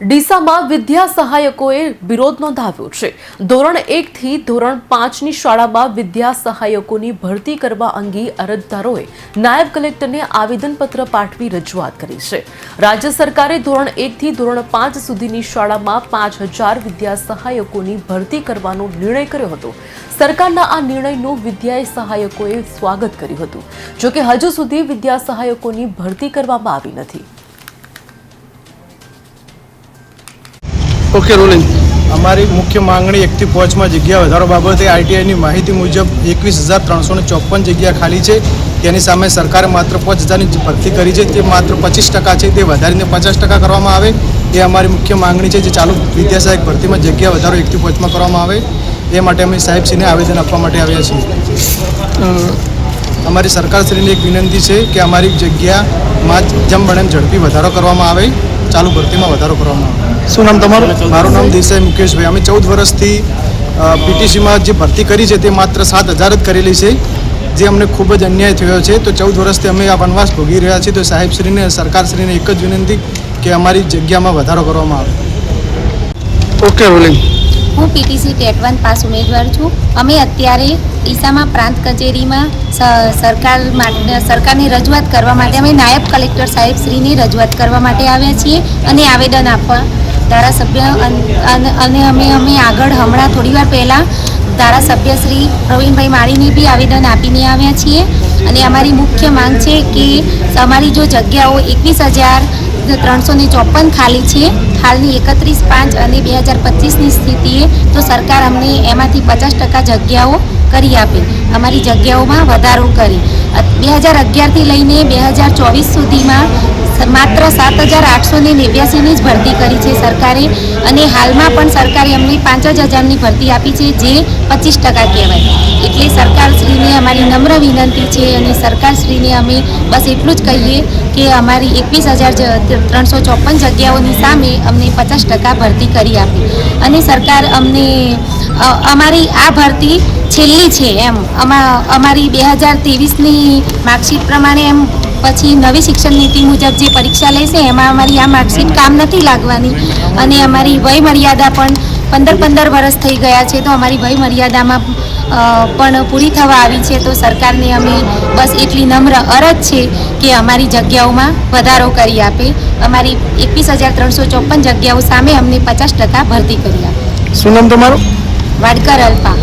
ડીસામાં વિદ્યા સહાયકોએ વિરોધ નોંધાવ્યો છે. ધોરણ એકથી ધોરણ પાંચની શાળામાં વિદ્યા સહાયકોની ભરતી કરવા અંગે અરજદારોએ નાયબ કલેક્ટરને આવેદનપત્ર પાઠવી રજૂઆત કરી છે. રાજ્ય સરકારે ધોરણ એકથી ધોરણ પાંચ સુધીની શાળામાં પાંચ હજાર વિદ્યા સહાયકોની ભરતી કરવાનો નિર્ણય કર્યો હતો. સરકારના આ નિર્ણયનું વિદ્યા સહાયકોએ સ્વાગત કર્યું હતું. જોકે હજુ સુધી વિદ્યા સહાયકોની ભરતી કરવામાં આવી નથી. ઓકે રોલિંગ અમારી મુખ્ય માંગણી એકથી પાંચમાં જગ્યા વધારો બાબતે આઈટીઆઈની માહિતી મુજબ એકવીસ હજાર ત્રણસો ને ચોપન જગ્યા ખાલી છે. તેની સામે સરકારે માત્ર પાંચ હજારની જે ભરતી કરી છે. તે માત્ર પચીસ ટકા છે. તે વધારીને પચાસ ટકા કરવામાં આવે. એ અમારી મુખ્ય માંગણી છે જે ચાલુ વિદ્યાસહાયક ભરતીમાં જગ્યા વધારો એકથી પાંચમાં કરવામાં આવે. એ માટે અમે સાહેબશ્રીને આવેદન આપવા માટે આવ્યા છીએ. અમારી સરકારશ્રીની એક વિનંતી છે કે અમારી જગ્યામાં જેમ બને એમ ઝડપી વધારો કરવામાં આવે ચાલુ ભરતીમાં વધારો કરવામાં આવે. શું નામ તમારું? મારું નામ દેસાઈ મુકેશભાઈ. અમે ચૌદ વર્ષથી પીટીસીમાં જે ભરતી કરી છે તે માત્ર સાત હજાર જ કરેલી છે જે અમને ખૂબ જ અન્યાય થયો છે. તો ચૌદ વર્ષથી અમે આ વનવાસ ભોગી રહ્યા છીએ. તો સાહેબશ્રીને સરકારશ્રીને એક જ વિનંતી કે અમારી જગ્યામાં વધારો કરવામાં આવે. ઓકે રોલિંગ હું પીટીસી ટેટ વન પાસ ઉમેદવાર છું. અમે અત્યારે ડીસામાં પ્રાંત કચેરીમાં સરકાર માટે, સરકારની રજૂઆત કરવા માટે, અમે નાયબ કલેક્ટર સાહેબ શ્રીની રજૂઆત કરવા માટે આવ્યા છીએ અને આવેદન આપવા ધારાસભ્ય અને અમે અમે આગળ હમણાં થોડીવાર પહેલાં ધારાસભ્ય શ્રી પ્રવીણભાઈ માળીને બી આવેદન આપીને આવ્યા છીએ. અને અમારી મુખ્ય માંગ છે કે અમારી જો જગ્યાઓ એકવીસ હજાર ત્રણસો ને ચોપન ખાલી છે. હાલની એકત્રીસ પાંચ અને બે હજાર પચીસની સ્થિતિએ તો સરકાર અમને એમાંથી પચાસ ટકા જગ્યાઓ કરી આપે. અમારી જગ્યાઓમાં વધારો કરી. બે હજાર અગિયારથી લઈને બે હજાર ચોવીસ સુધીમાં માત્ર સાત હજાર આઠસો ને નેવ્યાસીની જ ભરતી કરી છે સરકારે અને હાલમાં પણ સરકારે અમને પાંચ જ હજારની ભરતી આપી છે, જે પચીસ ટકા કહેવાય. નમ્ર વિનંતી છે અને સરકારશ્રીને અમે બસ એટલું જ કહીએ કે અમારી એકવીસ હજાર ત્રણસો ચોપન જગ્યાઓની સામે અમને પચાસ ટકા ભરતી કરી આપી. અને સરકાર અમને અમારી આ ભરતી છેલ્લી છે એમ. અમા, અમારી બે હજાર ત્રેવીસની માર્કશીટ પ્રમાણે એમ પછી નવી શિક્ષણ નીતિ મુજબ જે પરીક્ષા લેશે એમાં અમારી આ માર્કશીટ કામ નથી લાગવાની. અને અમારી વય મર્યાદા પણ પંદર પંદર વર્ષ થઈ ગયા છે તો અમારી વય મર્યાદામાં પણ પૂરી થવા આવી છે તો સરકારને અમે બસ એટલી નમ્ર અરજ છે કે અમારી જગ્યાઓમાં વધારો કરી આપે. અમારી એકવીસ હજાર ત્રણસો ચોપન જગ્યાઓ સામે અમને પચાસ ટકા ભરતી કરી આપે. શું નામ તમારું? વાડકર અલ્પા.